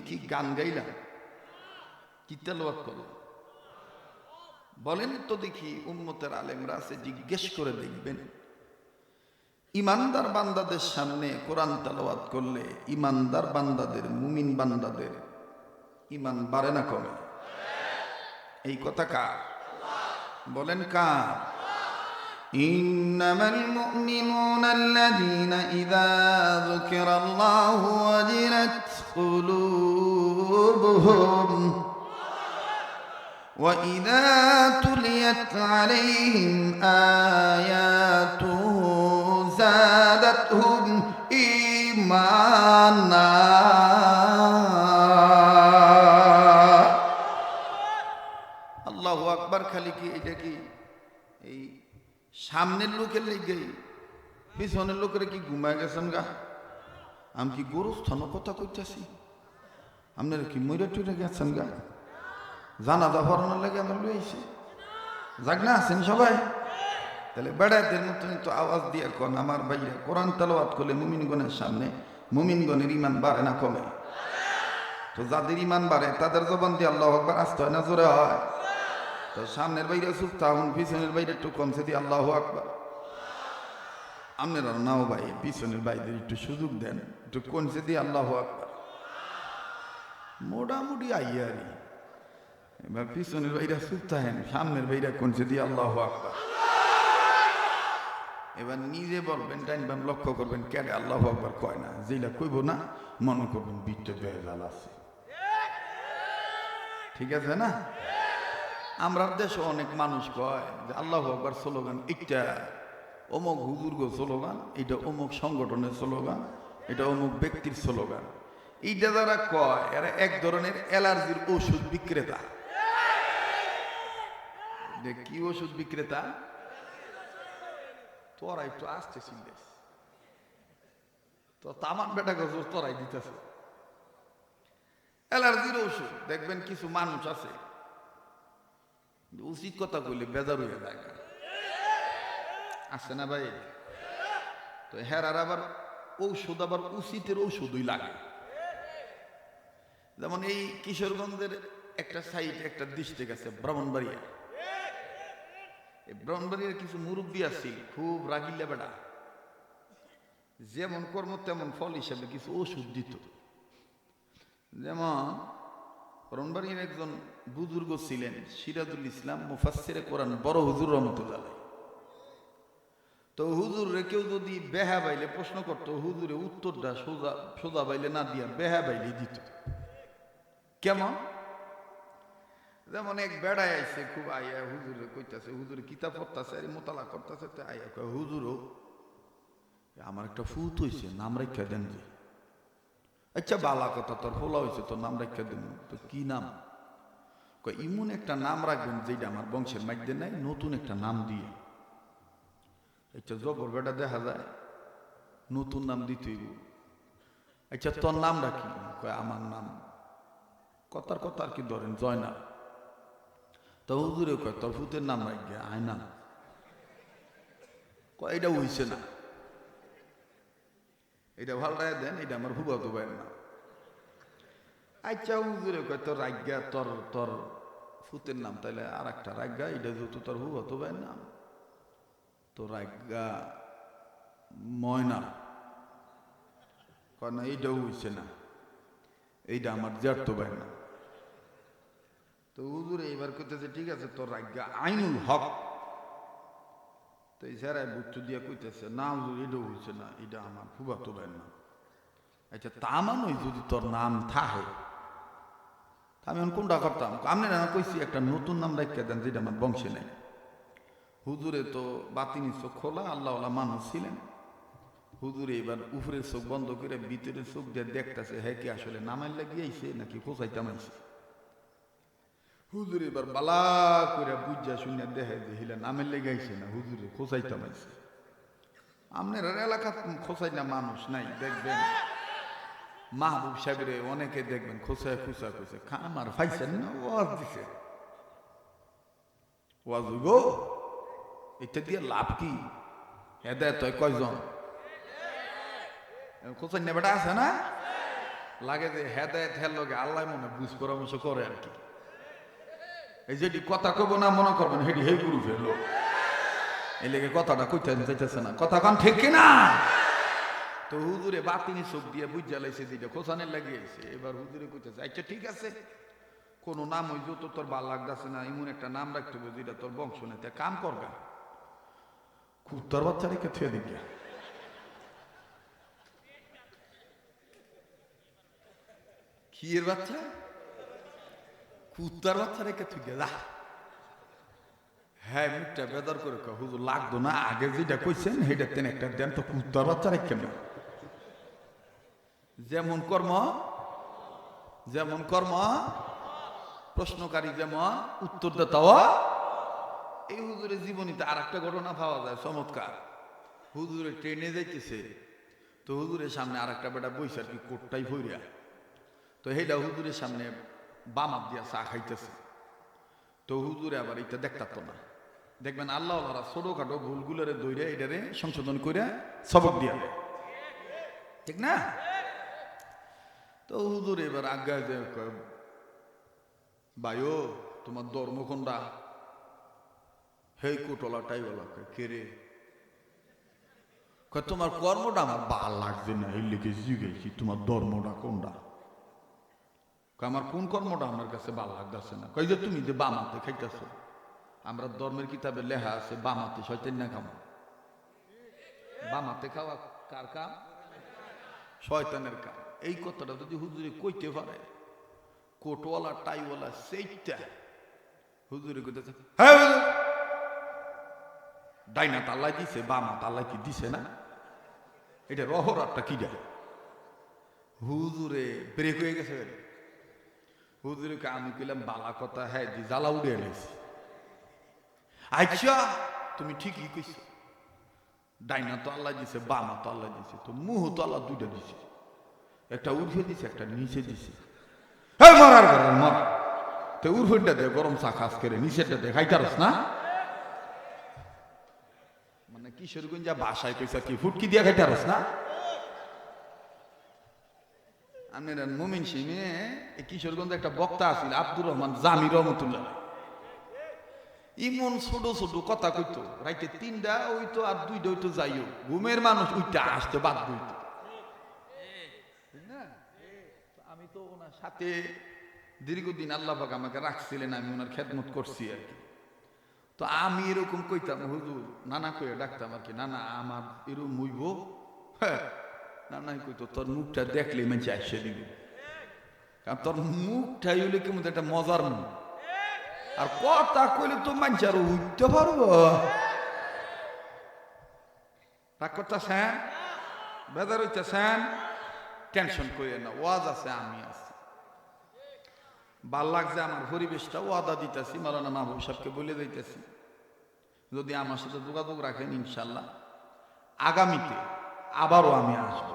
আমি কি গান গাইলাম? কি তেলাওয়াত করলাম? বলেন তো দেখি, উম্মতের আলেমরা আছে, জিজ্ঞেস করে দেখবেন। ইমানদার বান্দাদের সামনে কোরআন তালাওয়াত করলে ইমানদার বান্দাদের, মুমিন বান্দাদের ইমান বাড়ে না কমে? এই কথা কার? বলেন কার? إنما المؤمنون الذين إذا ذكر الله وجلت قلوبهم وإذا تليت عليهم آياته زادتهم إيمانا. الله أكبر. خليكي إجاكي. সামনের লোকের লেগে। পিছনের লোকের কি ঘুমায় গেছেন গা? আমি কি গরু স্থন কথা কইতেছি? আপনারা কি ময়রা টুরে গেছেন গা? জানাজা পড়ানোর লাগে আমার লইছে যাক না, আছেন সবাই? তাহলে বেড়াতের মতন তো আওয়াজ দিয়ে কন, আমার ভাইয়া কোরআন তালাওয়াত করলে মুমিনগণের সামনে মুমিনগণের ইমান বাড়ে না কমে। তো যাদের ইমান বাড়ে, তাদের জবান দিয়ে আল্লাহ আকবার আসতে হয় না, জোরে হয়। তো সামনের বাইরে চুপ থাকুন, পিছনের বাইরে একটু কমছে দিয়ে আল্লাহ আকবার। আপনারা নাও ভাই, পিছনের বাইরে একটু সুযোগ দেন, একটু কমছে দিয়ে আল্লাহ আকবার। মোটামুটি আইয়ারি। এবার পিছনের বাইরে চুপ হেন সামনের বাইরে কমছে দিয়ে আল্লাহ আকবার। এবার নিজে বলবেন টাইনবেন লক্ষ্য করবেন কেটে আল্লাহ আকবার কয় না যেটা কইব না, মনে করবেন বিটটা বেজাল আছে। ঠিক আছে না? আমরা দেশে অনেক মানুষ কয় যে, আল্লাহ আকবার স্লোগান একটা অমুক হুজুর্গ স্লোগান, এটা অমুক সংগঠনের স্লোগান, এটা অমুক ব্যক্তির স্লোগান। এইটা যারা কয়, এরা এক ধরনের অ্যালার্জির ওষুধ বিক্রেতা। কি ওষুধ বিক্রেতা? তোরা একটু আসতে চিল্লিস তো তামান বেটা গজ তোরাই দিতেছে। অ্যালার্জির ওষুধ, দেখবেন কিছু মানুষ আছে উচিত কথা কইলে বেজার হয়ে যায়। আছে না ভাই? তো হেরার আবার ঔষধ, আবার উচিতের ঔষধই লাগে। যেমন এই কিশোরগঞ্জের একটা সাইড একটা ডিস্ট্রিক্ট আছে ব্রাহ্মণবাড়িয়া। এই ব্রাহ্মণবাড়িয়ার কিছু মুরব্বী আছে, খুব রাগিলে বেড়া। যেমন কর্ম, তেমন ফল হিসাবে কিছু ওষুধ দিত। যেমন ব্রাহ্মণবাড়িয়ার একজন বুজুর্গ ছিলেন সিরাজুল ইসলাম মুফাসিরে কোরআন, বড় হুজুর রহমতুল্লাহ তো হুজুর কেউ যদি বেহা বাইলে প্রশ্ন করতো, হুজুরে উত্তরটা সোজা সোজা বাইলে না দিয়া বেহা বাইলে দিত। কেমন? যেমন এক বেড়ায় আইছে, খুব আইয়া হুজুরে কইতাছে, হুজুরে কিতাব পড়তাছে, আর মোতালা করতেছে, তো আইয়া কয় হুজুরও আমার একটা ফুত হইছে, নাম রেখা দেন যে। আচ্ছা বালা কথা, তোর ফোলা হয়েছে তোর নাম রেখা দেন, তো কি নাম? ইমন একটা নাম রাখবেন যেটা আমার বংশের মাইধ্যে নাই, নতুন একটা নাম দিয়ে। আচ্ছা জবর বেটা দেখা যায়, নতুন নাম দিতেই আচ্ছা তোর নাম রাখি কয়, আমার নাম। কথার কথা আর কি ধরেন জয়না তো হুজুরে কয়, তোর ফুতের নাম রাখবে আয় না কয় এটা হইছে না। এটা ভালো দেন এটা আমার হুবা তো বাইর না আচ্ছা হুজুরে কয়, তোর রাজ্ঞা তোর তোর ফুতের নাম, তাইলে আর একটা রাজ্ঞা এটা যেহেতু তোর হুবা তো বাইর নাম। তো রাজ্ঞা ময়না কয়, না, এইটাও হইছে না। এইটা আমার জ্যাঠ তো বাইর না তো হুজুরে এবার কইতেছে, ঠিক আছে, তোর রাজ্ঞা আইনুল হক। তো এই স্যারাই বুট্টু দিয়ে কইতেছে, না হুজুর এটাও হইছে না এটা আমার ফুবা তো বাইর না আচ্ছা তা মানই যদি তোর নাম থাহে আমি কোনটা করতাম? আমি না কইছি একটা নতুন নাম রাখিয়া দেন, যেটা আমার বংশে নেই। হুজুরে তো বাতিনি চোখ খোলা, আল্লাহওয়ালা মানুষ ছিলেন। হুজুরে এবার উপরের চোখ বন্ধ করে ভিতরের চোখ দিয়ে দেখতেছে হ্যাঁ কি আসলে নামাই লাগিয়েছে নাকি কোথাইতাম আইছে। হুজুর এবার বালা করে বুঝা শুনে দেখে যে হিলা নামের লেগাইছে না, হুজুরে খোঁচাইতাম আইছে। আপনার এলাকা খোঁচাই না মানুষ নাই, দেখবেন। মাহবুব সাহেবের অনেকে দেখবেন খোঁচায় খুচা খুঁজে খামার ফাইছেন না, ওয়াজ দিছে। ওয়াজ গো এটা দিয়ে লাভ কি? হেদায় তুই কয়জন? খোঁচাই না বেটা আছে না? লাগে যে হেদায়ত হের লগে আল্লাহ মনে বুঝ পরামর্শ করে আর কি। এই যেটি কথা কব না, মনে করবেন হেডি হে গুরু ফেলল এই লেগে কথাটা কইতে চাইতেছে না। কথা কান ঠিক না তো হুজুরে বাতিনি চোখ দিয়ে বুঝা লাইছে যেটা খোসানের লাগিয়েছে এবার হুজুরে কইতেছে আচ্ছা ঠিক আছে। কোন নাম ওই যত তোর ভালো লাগতেছে না এমন একটা নাম রাখতে হবে যেটা তোর বংশ নেই। তা কাম করবে কুত্তার বাচ্চা রেখে থুয়ে দিকে কি এর বাচ্চা? কুত্তার বাচ্চা রেখে থুয়ে যা হ্যাঁ মুখটা বেদর করে হুজুর লাগতো না আগে যেটা কইছেন সেটা তেন একটা দেন। তো কুত্তার বাচ্চা রেখে না যেমন কর্ম যেমন কর্ম, প্রশ্নকারী যেমন উত্তরদাতাও এই হুজুরের জীবনীতে আর একটা ঘটনা পাওয়া যায়, চমৎকার। হুজুরে ট্রেনে যাইতেছে, তো হুজুরের সামনে আর একটা বেটা বইছে আর কি, কোটটাই ভরিয়া তো সেইটা হুজুরের সামনে বামাত দিয়া চা খাইতেছে। তো হুজুরে আবার এটা দেখতাত না। দেখবেন আল্লাহ আল্লাহরা ছোটখাটো ভুলগুলোরে দৈরে এটারে সংশোধন করে সবক দিয়া দেয়। ঠিক না? তো হুজুর এবার আজ্ঞায় যে ভাইও, তোমার ধর্ম কোনটা? হেই কোটলাটাই বলা কে রে? তোমার কর্মটা আমার ভালো লাগছে না, এই লিখে জিগেছি তোমার ধর্মটা কোনটা? আমার কোন কর্মটা আমার কাছে ভালো লাগতেছে না? কই যে তুমি যে বামাতে খাইতেছো, আমরা ধর্মের কিতাবে লেখা আছে, বামাতে শয়তান না খামো। বামাতে খাওয়া কার কাম? শয়তানের কাম। এই কথাটা যদি হুজুরে কইতে পারে, কোটওয়ালা, টাইওয়ালা সেইটা হুজুরে কইতেছে হ্যাঁ ডাইনা তাল্লাই দিছে, বামা তাল্লাই কি দিছে না? এটা রহরাটা কি দেয়? হুজুরে ব্রেক হয়ে গেছে হুজুরকে আমি কইলাম, বালা কথা হ্যাঁ দি জ্বালা উড়ে এলাইছি আচ্ছা তুমি ঠিকই কইছো। ডাইনা তো আল্লাহ দিছে, বামা তো আল্লাহ দিছে, তো মুহ তো আল্লাহ দুইটা দিছে। একটা উর্ফে দিছে, একটা নিচে দিছে। হ্যাঁ মরার ঘরের মর তো উর্ফেরটা দে, গরম চা খাস করে, নিচেরটা দে খাইতারস না? মানে কিশোরগঞ্জা বাসায় কইছা কি, ফুটকি দিয়া খাইতারস না? আপনার মুমিন এই কিশোরগঞ্জে একটা বক্তা আছিল, আব্দুর রহমান জামি রহমতুল্লাহ। ইমন ছোট ছোট কথা কইতো, রাইতে তিনটা ওইতো আর দুইটা ওইতো যাইও। ঘুমের মানুষ উইটা আসতে বাদ বইতো ঠিক না? তো আমি তো ওনার সাথে দীর্ঘদিন আল্লাহ পাক আমাকে রাখছিলেন, আমি ওনার খেদমত করছি আর কি। তো আমি এরকম কইতাম, হুজুর, নানা কইয়া ডাকতাম আর কি, নানা, আমার এরকম মুইব হ্যাঁ নানাই কইতো, তোর মুখটা দেখলে মানুষ আসে দিবি। কারণ তোর মুখটাই হইলে কেমন একটা মজার মুখ। আর কথা কইলে তো মানুষ আর উঠতে পারব। রাগ করতেছেন? বেদার হইতেছেন? টেনশন করিয়ে না, ওয়াজ আছে, আমি আছি। ভালো লাগছে আমার পরিবেশটা, ওয়াদা দিতেছি, মালানা মাহবুব সাহেবকে বলে দিতেছি। যদি আমার সাথে যোগাযোগ রাখেন ইনশাল্লাহ আগামীতে আবারও আমি আসব।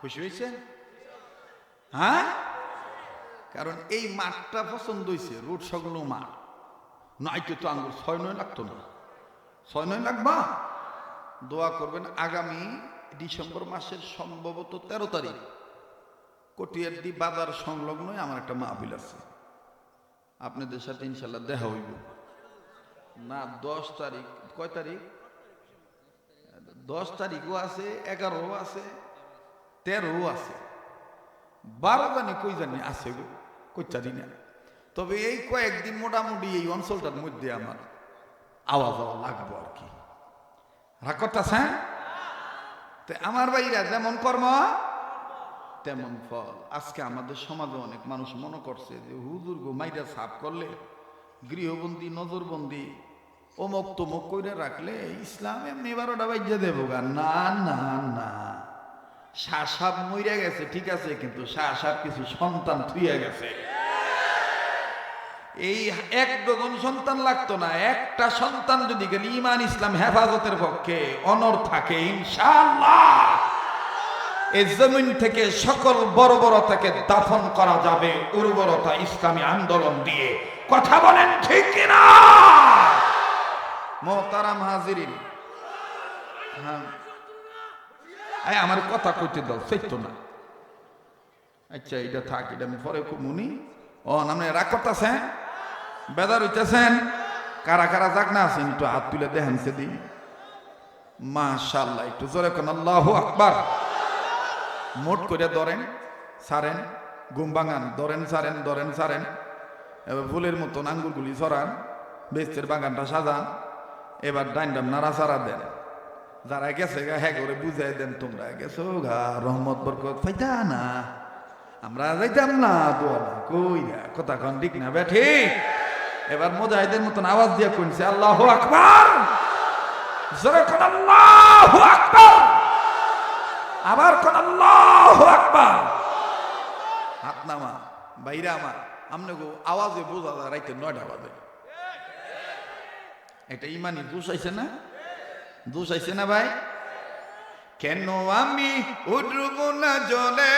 খুশি হয়েছে হ্যাঁ? কারণ এই মাঠটা পছন্দ হয়েছে, রোড সগলো মাঠ। নয়তো তো আঙ্গুর ছয় নয় লাগতো না। ছয় নয় লাগবা? দোয়া করবেন আগামী ডিসেম্বর মাসের সম্ভবত তেরো তারিখ। কটিয়ারদি বাজার সংলগ্নই আমার একটা মাহফিল আছে। আপনাদের সাথে ইনশাল্লাহ দেখা হইব। না, দশ তারিখ, কয় তারিখ? দশ তারিখও আছে, এগারোও আছে, তেরোও আছে। বারো জানি কই জানি আছে গো, কই জানি না। তবে এই কয়েকদিন মোটামুটি এই অঞ্চলটার মধ্যে আমার আওয়াজ আওয়া লাগবো আর কি। করতেছে তো আমার ভাইরা যেমন কর্ম, তেমন ফল। আজকে আমাদের সমাজে অনেক মানুষ মনে করছে যে, হুজুর মাইরা সাফ করলে, গৃহবন্দী, নজরবন্দি অমুক তমুক কইরে রাখলে ইসলাম এমনি বারোটা বাজ্যা দেবো গা। না না না। শাহ সাপ মইরা গেছে, ঠিক আছে, কিন্তু শাহ সাপ কিছু সন্তান থুইয়া গেছে। এই এক ডজন সন্তান লাগতো না, একটা সন্তান যদি গেলে ইমান ইসলাম হেফাজতের পক্ষে অনর থাকে, ইনশাআল্লাহ। এই জমিন থেকে সকল বড় বড়তাকে দাফন করা যাবে, উর্বরতা ইসলামী আন্দোলন দিয়ে। কথা বলেন ঠিক কিনা? মোহতারাম হাজিরিন। হ্যাঁ। আমার কথা কইতে দাও সত্য না। আচ্ছা এটা থাক, এটা আমি পরে খুব মুনি ও, নামে রাগ করতেছেন বেদার হইতেছেন? কারা কারা যাক না আছেন, একটু হাত তুলে দেখেন সেদিন মাশাল্লাহ একটু জোরে কোন আল্লাহ আকবার। মোট করে ধরেন সারেন ঘুম ভাঙান, ধরেন সারেন ধরেন সারেন এবার ফুলের মতন আঙ্গুরগুলি সরান বেস্তের বাগানটা সাজান। এবার ডাইনডাম নাড়া সারা দেন। যারা গেছে গা হ্যাঁ করে বুঝাই দেন তোমরা। গেছো গা, রহমত, বরকত ফাইতা না। আমরা যাইতাম না, দোয়া না কই না কথা কন ঠিক না বে ঠিক এবার মোজাহিদের মতন আওয়াজ দিয়ে কইছে, আল্লাহ আকবার! জোরে কোন আল্লাহ আকবার! আবার কোন আল্লাহ আকবার! হাত নামা, বাইরে আমার আমনে গো, আওয়াজে বোঝা যায় রাইতে নয়টা বাজে। এটা ইমানি দোষ আইছে না? দোষ আইছে না ভাই? কেন আমি উঠব না জলে?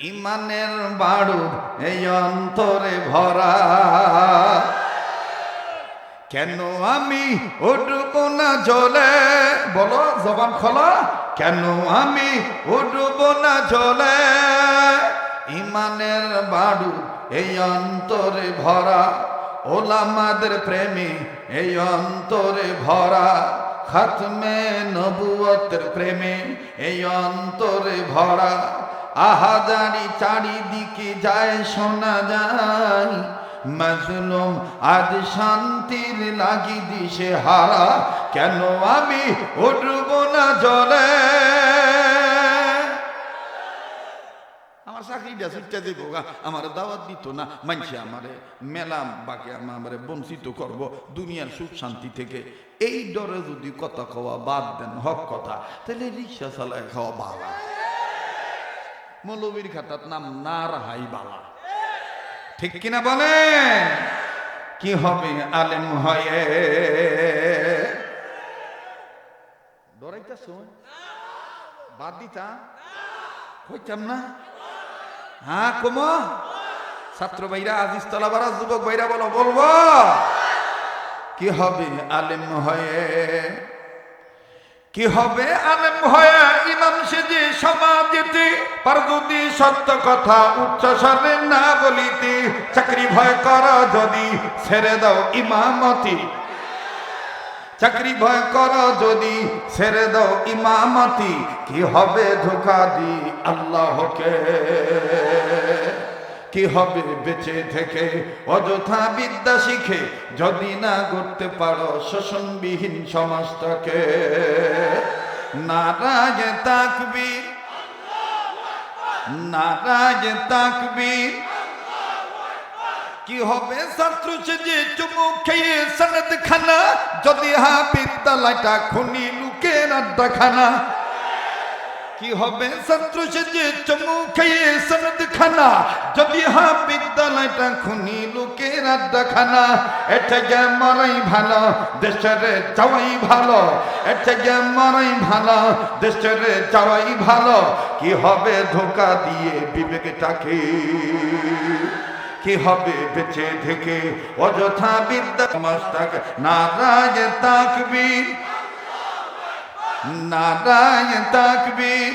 ইমানের বাড়ু এই অন্তরে ভরা। কেন আমি উঠব না জলে? বলো, জবান খোলা। কেন আমি উঠব না জলে? ইমানের বাড়ু এই অন্তরে ভরা। ওলামাদের প্রেমী এই অন্তরে ভরা। খাতমে নবুয়তের প্রেমে এই অন্তরে ভরা। আহাজারি চারিদিকে যায়, শোনা যায়। মাজলুম আজ শান্তির লাগি দিশে হারা, কেন আমি উঠব না জলে? আমার দাওয়াত দিত না, মানছে আমারে মেলা বাকি আমারে বঞ্চিত করব, দুনিয়ার সুখ শান্তি থেকে। এই ডরে যদি কথা খাওয়া বাদ দেন, হক কথা, তাহলে রিক্সা চালায় খাওয়া বালা মৌলবীর খাতার নাম না রাহাই বালা। ঠিক কিনা বলেন? কি হবে আলেম হয়ে? ডরাইতেছ বাদ দিতা। হইতাম না? হ্যাঁ কম? ছাত্র ভাইরা, আজিজ তলাবারা, যুবক ভাইরা বলো, বলব? কি হবে আলেম হয়ে? কি হবে? আলেম হয়ে ইমাম সেজে সমাজেতে পার যদি সত্য কথা উচ্চ স্বরে না বলিতে চাকরি ভয় কর যদি, ছেড়ে দাও ইমামতি। চাকরি ভয় কর যদি, ছেড়ে দাও ইমামতি। কি হবে ধোকা দি আল্লাহকে? কি হবে বেঁচে থেকে? অযথা বিদ্যা শিখে যদি না করতে পারো শোষণবিহীন সমাজটাকে। নারাজ তাকবীর নারাজ তাকবীর। কি হবে ছাত্র যে চুমুক খেয়ে সনদ খানা যদি হা বিদ্যালয়টা খুনি লুকের আড্ডা খানা কি হবে? ছাত্র যে চুমুক খেয়ে সনদ খানা, যদি হা বিদ্যালয়টা খুনি লুকের আড্ডা খানা এটা গে মরাই ভালো, দেশের যাওয়াই ভালো। এটা গে মরাই ভালো, দেশের যাওয়াই ভালো। কি হবে ধোকা দিয়ে বিবেকটাকে? কি হবে বেঁচে থেকে? অযথা বিদ্যা মাস্তাক নারায় তাকবীর। নারায় তাকবীর।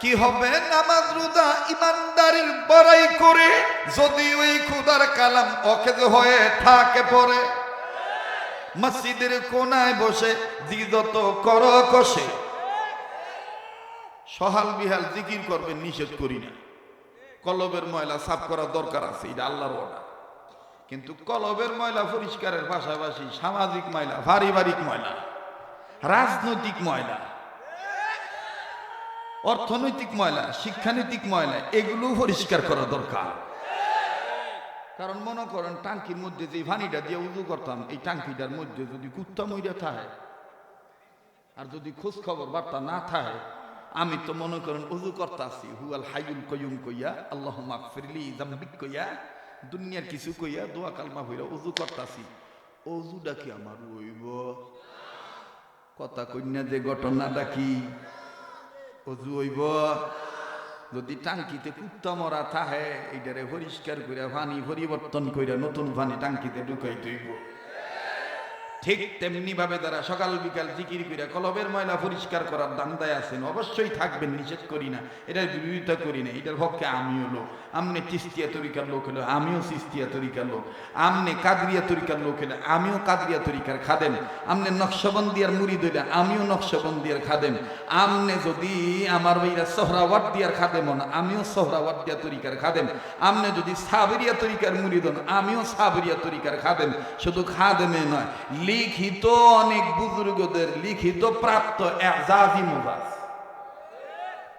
কি হবে নামাজ রোজা ইমানদারির বড়াই করে যদি ওই খুদার কালাম অকেজ হয়ে থাকে পড়ে? মসজিদের কোনায় বসে দিদত কর কষে। সহাল বিহাল জিকির করবে, নিষেধ করি না। কলবের ময়লা সাফ করা দরকার আছে, এটা আল্লাহর অর্ডার কিন্তু কলবের ময়লা পরিষ্কারের পাশাপাশি সামাজিক ময়লা, পারিবারিক ময়লা। রাজনৈতিক ময়লা, অর্থনৈতিক ময়লা, শিক্ষানৈতিক ময়লা, এগুলো পরিষ্কার করা দরকার। কারণ মনে করেন, টাঙ্কির মধ্যে যে পানিটা দিয়ে উজু করতাম, এই টাঙ্কিটার মধ্যে যদি কুত্তা মইরা থাকে আর যদি খোঁজ খবর বার্তা না থাকে, আমি তো মনে করেন উজু করতাছি, হুয়াল হাইউল কয়ুম কইয়া আল্লাহ মাগফিরলি জাম্বিক কইয়া, দুনিয়ার কিছু কইয়া, দোয়া কালমা হইয়া উজু করতাছি। অজুটা কি আমার হইব কথা কন্যা যে ঘটনাটা কি? অজু হইব? যদি টাঙ্কিতে কুত্তা মরা থাহে এইটারে পরিষ্কার করে পানি পরিবর্তন করে নতুন পানি টাঙ্কিতে ঢুকাই দইব ঠিক তেমনি ভাবে তারা সকাল, বিকাল জিকির করে কলবের ময়লা পরিষ্কার করার দান্দায় আছেন, অবশ্যই থাকবেন, নিষেধ করি না। এটার বিরোধিতা করি না, এটার পক্ষে আমিও লোক। আমনে চিস্তিয়া তরিকার লোক হলো আমিও চিস্তিয়া তরিকার লোক। আমনে কাদরিয়া তরিকার লোক হলে আমিও কাদরিয়া তরিকার খাদেন আমনে নকশবন্দিয়ার মুড়ি দইলে আমিও নকশবন্দিয়ার খাদেন আমনে যদি আমার ভাইরা সোহরাওয়াট দিয়ার খাদেম হন, আমিও সোহরাওয়াট দিয়া তরিকার খাদেন আমনে যদি সাবরিয়া তরিকার মুড়ি দেন আমিও সাবরিয়া তরিকার খাদেন শুধু খাদেমে নয় লিখিত অনেক বুজুর্গদের লিখিত প্রাপ্ত এজাজি মুবাস।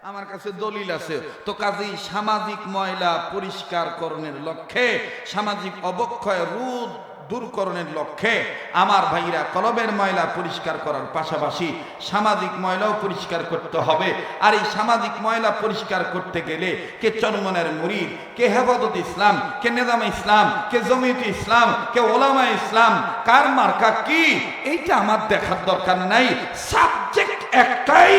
আমার কাছে দলিল আছে, তো কাজেই সামাজিক ময়লা পরিষ্কার করণের লক্ষ্যে সামাজিক অবক্ষয় রোধ দূরকরণের লক্ষ্যে আমার ভাইরা কলবের ময়লা পরিষ্কার করার পাশাপাশি সামাজিক ময়লাও পরিষ্কার করতে হবে। আর এই সামাজিক ময়লা পরিষ্কার করতে গেলে কে চরমনের মুরিদ, কে হেফাজত ইসলাম, কে নেজাম ইসলাম, কে জমিয়ত ইসলাম, কে ওলামা ইসলাম, কার মার্কা কি? এইটা আমার দেখার দরকার নাই। সাবজেক্ট একটাই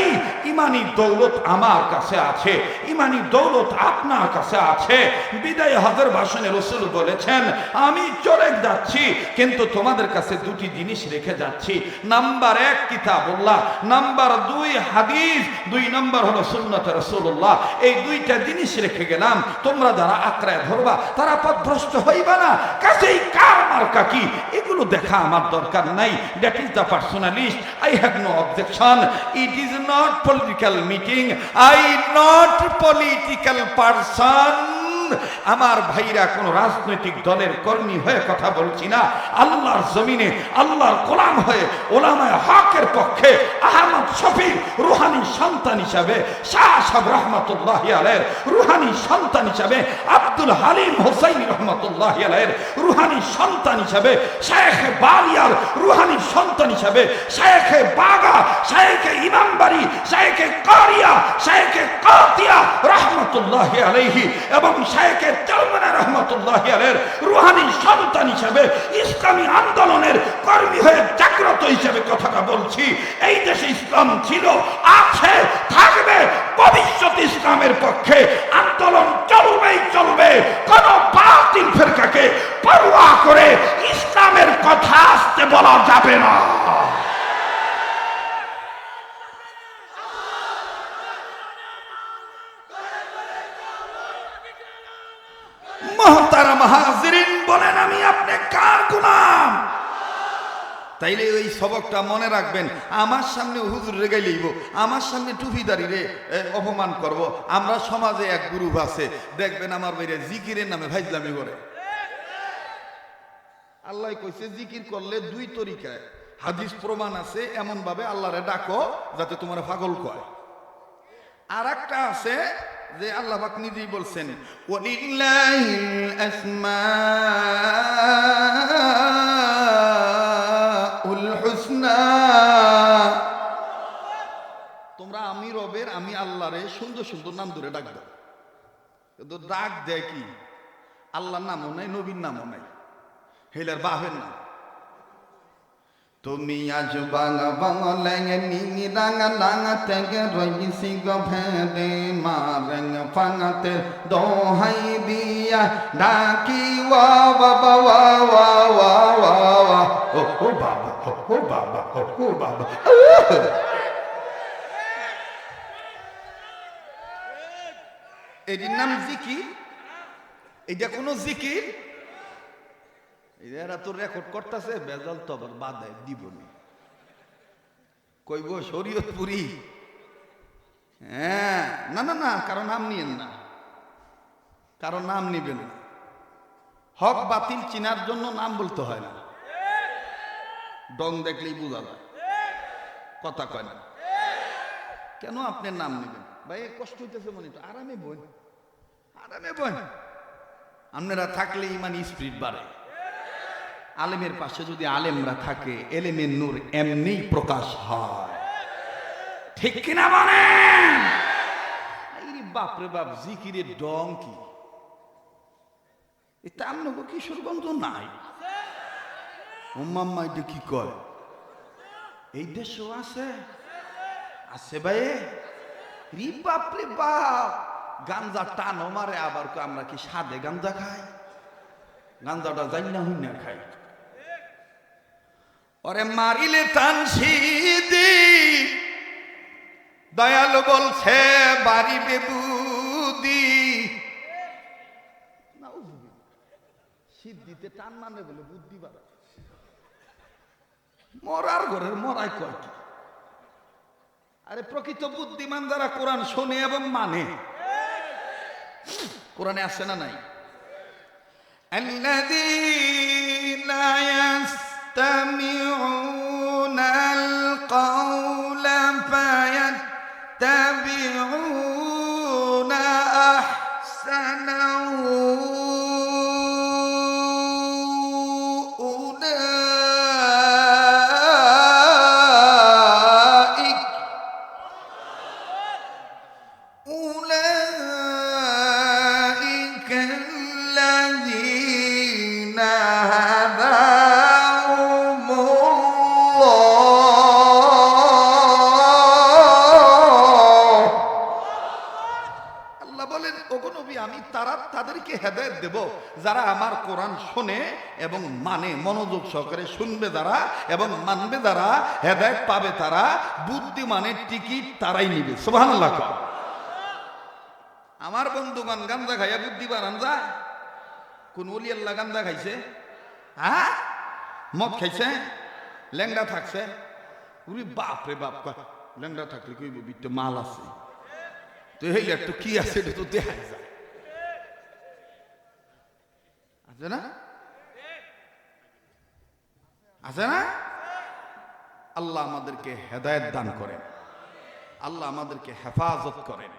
ইমানি দৌলত আমার কাছে আছে, ইমানি দৌলত আপনার কাছে আছে। বিদায় হজর ভাষণে রসুল বলেছেন, আমি চলে যাচ্ছি, কিন্তু তোমাদের কাছে দুটি জিনিস রেখে যাচ্ছি। নাম্বার এক কিতাবুল্লাহ, নাম্বার দুই হাদিস, দুই নম্বর হলো সুন্নত রসুল্লাহ এই দুইটা জিনিস রেখে গেলাম, তোমরা যারা আঁকড়ায় ধরবা, তারা পথভ্রষ্ট হইবা না। কাজেই কার মার্কা কি? এগুলো দেখা আমার দরকার নাই। That is the personalist I have no objection it is not political meeting I not political person আমার ভাইরা কোন রাজনৈতিক দলের কর্মী হয়ে কথা বলছি না। আল্লাহর জমিনে, আল্লাহর কোরআন হয়ে ওলামায় হকের পক্ষে আহমদ শফিক রুহানি সন্তান হিসাবে, শাহ সাহেব রহমতুল্লাহ আলের রুহানি সন্তান হিসাবে, আব্দুল হালিম হোসাইন রহমতুল্লাহ আলের রুহানি সন্তান হিসাবে, শেখ বালিয়ার রুহানি সন্তান হিসাবে শেখ বাগা শেখ ইমামবাড়ি শেখ কারিয়া শেখ কাতিয়া রহমতুল্লাহ আলাইহি এবং শেখে চলমানা রহমতুল্লাহ আলের রুহানি সন্তান হিসাবে ইসলামী আন্দোলনের কর্মী হয়ে জাগ্রত হিসেবে কথাটা বলছি। এই দেশে ইসলাম ছিল, আছে, থাকবে, ভবিষ্যৎ ইসলামের পক্ষে আন্দোলন চলবেই চলবে। কোন বাতিল ফেরকাকে পরোয়া করে ইসলামের কথা আসতে বলা যাবে না। মহতারা মাহাজিরিন বলেন, আমি আপনি কার গুলাম? তাইলে ওই সবকটা মনে রাখবেন, আমার সামনে হুজুর রেগে লইব, আমার সামনে টুপিদারি রে অপমান করব, আমরা সমাজে এক গ্রুপ আছে, দেখবেন আমার বাইরে জিকিরের নামে ভাইজলামি করে। আল্লাহ কইছে, জিকির করলে দুই তরিকায়, হাদিস প্রমাণ আছে এমন ভাবে আল্লাহরে ডাকো, যাতে তোমার পাগল কয়। আর একটা আছে যে আল্লাহ পাক নিজেই বলছেন ওয়ালিল্লাহিল আসমাউল হুসনা। তোমরা আমি রবের, আমি আল্লাহরে সুন্দর সুন্দর নাম ধরে ডাকবে কিন্তু ডাক দেয় কি? আল্লাহর নামও নাই, নবীর নামও নাই। হেলার বাহের নাম। তুমি আজ বাঙা বাঙলেঙ্গে নিঙি রাঙা রাঙা থেকে রইছি গো ভেদে মারেং ফাঙাতে দোহাই দিয়া ডাকি, ওয়া, বাবা, ওয়া ওয়া ওয়া ওয়া ওয়া ও ও, বাবা, ও ও, বাবা, ও ও, বাবা। এটির নাম জিকির? এটা কোনো জিকির? এরা তো রেকর্ড করতেছে বেজাল তো আবার বাদায় দিবনি। কইব, শরীয়তপুরি। হ্যাঁ না না না, কারও নাম নিয়েন না। কারও নাম নিবেন না। হক বাতিল চিনার জন্য নাম বলতে হয় না। ডং দেখলেই বোঝা যায়। কথা কয় না। কেন আপনার নাম নেবেন? ভাই কষ্ট হইতেছে মনে তো। আরামে বোন আরামে বোন আপনারা থাকলে ইমান স্পিড বাড়ে। আলেমের পাশে যদি আলেমরা থাকে, এলেমের নূর এমনি প্রকাশ হয়। ঠিক কিনা বলেন? বাপরে বাপ জিকিরের ডং কি? এটা আপনাকে কিশোরগঞ্জ নাই। মাম্মা এটা কি কয়? এই দেশও আছে? আছে ভাই। রি বাপরে বাপ, গাঞ্জা টানো মারে, আবার আমরা কি সাদে গাঞ্জা খাই? গাঞ্জাটা জানি না হই না খাই। ওরে মারিলে টানসিদি দয়ালু বলছে বাড়ি বেবুদি সিদ্ধিতে টান মানে বলে বুদ্ধি বাড়া মরার ঘরের মরাই কয় কি আরে প্রকৃত বুদ্ধিমান যারা কোরআন শোনে এবং মানে কোরআনে আসে না নাই الذين يستمعون القول. যারা আমার কোরআন শোনে এবং মানে মনোযোগ সহকারে শুনবে যারা এবং মানবে যারা, হেদায়েত পাবে তারা বুদ্ধিমানের টিকিট তারাই নিবে। কও। আমার বন্ধুগণ গান্দা খাইয়া বুদ্ধি বানান যায়। কোন আল্লাহ গান্দা খাইছে? হ্যাঁ? মদ খাইছে? ল্যাংড়া থাকছে? উরি বাপ রে বাপ ল্যাংড়া থাকলে কইব বিটে মাল আছে। তো এই একটু কি আছে? এটা তো দেখা যায়। আছে না? আছে না? আল্লাহ আমাদেরকে হেদায়ত দান করেন। আল্লাহ আমাদেরকে হেফাজত করেন।